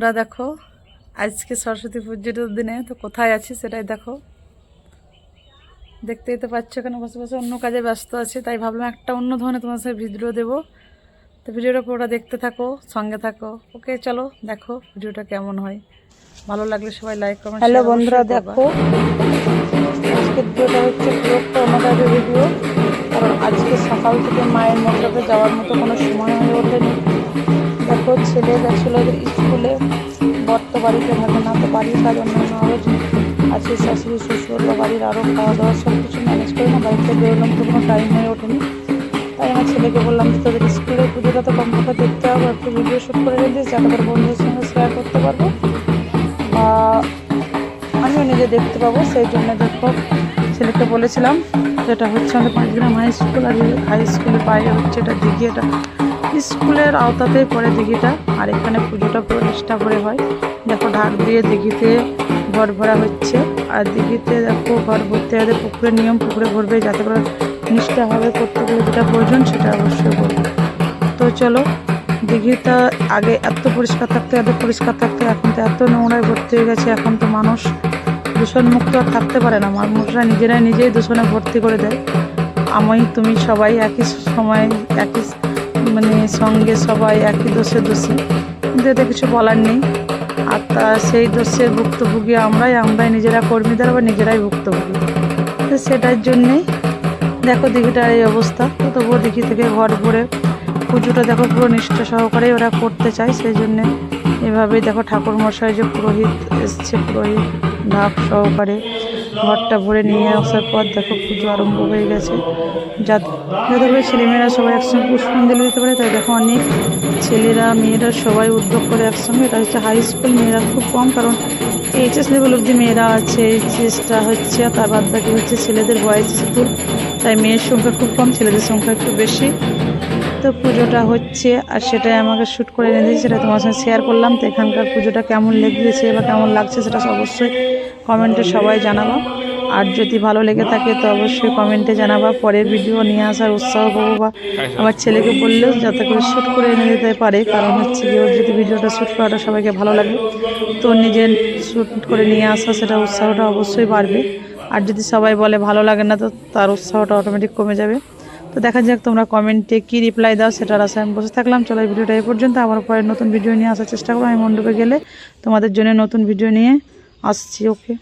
তোমরা দেখো আজকে সরস্বতী পুজোর দিনে তো কোথায় আছি সেটাই দেখো। দেখতেই তো পাচ্ছ কেন বসে বসে অন্য কাজে ব্যস্ত আছি তাই ভাবলাম একটা অন্য ধরনের তোমার সাথে ভিডিও দেবো। তো ভিডিওটা পুরোটা দেখতে থাকো সঙ্গে থাকো। ওকে চলো দেখো ভিডিওটা কেমন হয়। ভালো লাগলে সবাই লাইক কমেন্ট হ্যালো বন্ধুরা দেখো আজকে ভিডিওটা হচ্ছে পুরোটা অন্যটাইপের ভিডিও। কারণ আজকে সকাল থেকে মায়ের মন্দিরে যাওয়ার মতো কোনো সময় হয়ে ওঠেনি। দেখো ছেলে গেছিল ওদের স্কুলে বর্ত বাড়িতে থাকে না তো বাড়ির কাজ অন্যান্য আরও আছে শাশুড়ি, শ্বশুর, বা বাড়ির আরও খাওয়া দাওয়া সব কিছু ম্যানেজ করে না, বাড়িতে বেরোলাম তো কোনো টাইম হয়ে ওঠেনি। তাই আমার ছেলেকে বললাম যে তোদের স্কুলে পুজোটা তো কমপক্ষে দেখতে হবে, একটু ভিডিও শ্যুট করে রেখেছিস যাতে করে বন্ধুদের সঙ্গে শেয়ার করতে পারব। বা আমিও নিজে দেখতে পাবো, সেই জন্য দেখো ছেলেকে বলেছিলাম যেটা হচ্ছে আমাদের পাঁচগ্রাম হাই স্কুল আর হাই স্কুলের বাইরে হচ্ছে এটা দিঘি, এটা স্কুলের আওতাতেই পড়ে দিঘিটা, আর এখানে পুজোটা পুরো নিষ্ঠা করে হয়। দেখো ঢাক দিয়ে দিঘিতে ঘর ভরা হচ্ছে, আর দিঘিতে দেখো ঘর ভরতে হবে পুকুরের নিয়ম, পুকুরে ভরবে যাতে করে নিষ্ঠাভাবে করতে গেলে যেটা প্রয়োজন সেটা অবশ্যই করবে। তো চলো, দিঘিটা আগে এত পরিষ্কার থাকতে এত পরিষ্কার থাকতে এখন তো এত নোংরায় ভর্তি হয়ে গেছে, এখন তো মানুষ দূষণমুক্ত আর থাকতে পারে না। মানুষরা নিজেরাই নিজেই দূষণে ভর্তি করে দেয়। আমি, তুমি সবাই একই সময়, একই মানে সঙ্গে সবাই একই দোষে দোষী। কিন্তু এতে কিছু বলার নেই। আর তা সেই দোষের ভুক্তভোগী আমরাই আমরাই নিজেরা কর্মীদের বা নিজেরাই ভুক্তভোগী। তো সেটার জন্যেই দেখো দিঘিটার এই অবস্থা। তো তবুও দিঘি থেকে ঘর ভরে পুজোটা দেখো পুরো নিষ্ঠা সহকারেই ওরা করতে চায়। সেই জন্যে এভাবেই দেখো ঠাকুর মশাই যে পুরোহিত এসছে, পুরোহিত ঢাক সহকারে ঘরটা ভরে নিয়ে আসার পর দেখো পুজো আরম্ভ হয়ে গেছে। যাতে যাতে করে ছেলেমেয়েরা সবাই একসঙ্গে পুষ্পাঞ্জলি দিতে পারে, তাই দেখো অনেক ছেলেরা, মেয়েরা সবাই উদ্যোগ করে একসঙ্গে। এটা হচ্ছে হাই স্কুল মেয়েরা খুব কম, কারণ এইচএস লেভেল অব্দি মেয়েরা আছে এইচএসটা হচ্ছে তার বাদ বাকি হচ্ছে ছেলেদের বয়েজ স্কুল তাই মেয়ের সংখ্যা খুব কম, ছেলেদের সংখ্যা একটু বেশি। তো পুজোটা হচ্ছে আর সেটাই আমাকে শ্যুট করে এনে দিয়েছে সেটা তোমার সঙ্গে শেয়ার করলাম। তো এখানকার পুজোটা কেমন লেগেছে বা কেমন লাগছে সেটা অবশ্যই কমেন্টে সবাই জানাব। আর যদি ভালো লেগে থাকে তো অবশ্যই কমেন্টে জানাবা। পরের ভিডিও নিয়ে আসার উৎসাহ পাবো বা আমার ছেলেকে বললেও যাতে করে শ্যুট করে এনে দিতে পারে। কারণ হচ্ছে কি যদি ভিডিওটা শ্যুট করাটা সবাইকে ভালো লাগে, তো নিজের শ্যুট করে নিয়ে আসা সেটা উৎসাহটা অবশ্যই বাড়বে। আর যদি সবাই বলে ভালো লাগে না, তো তার উৎসাহটা অটোমেটিক কমে যাবে। তো দেখা যাক তোমরা কমেন্টে কি রিপ্লাই দাও, সেটার আশায় আমি বসে থাকলাম। চলো ভিডিওটা এ পর্যন্ত। আবার পরে নতুন ভিডিও নিয়ে আসার চেষ্টা করব। আমি মণ্ডপে গেলে তোমাদের জন্য নতুন ভিডিও নিয়ে আসছি ওকে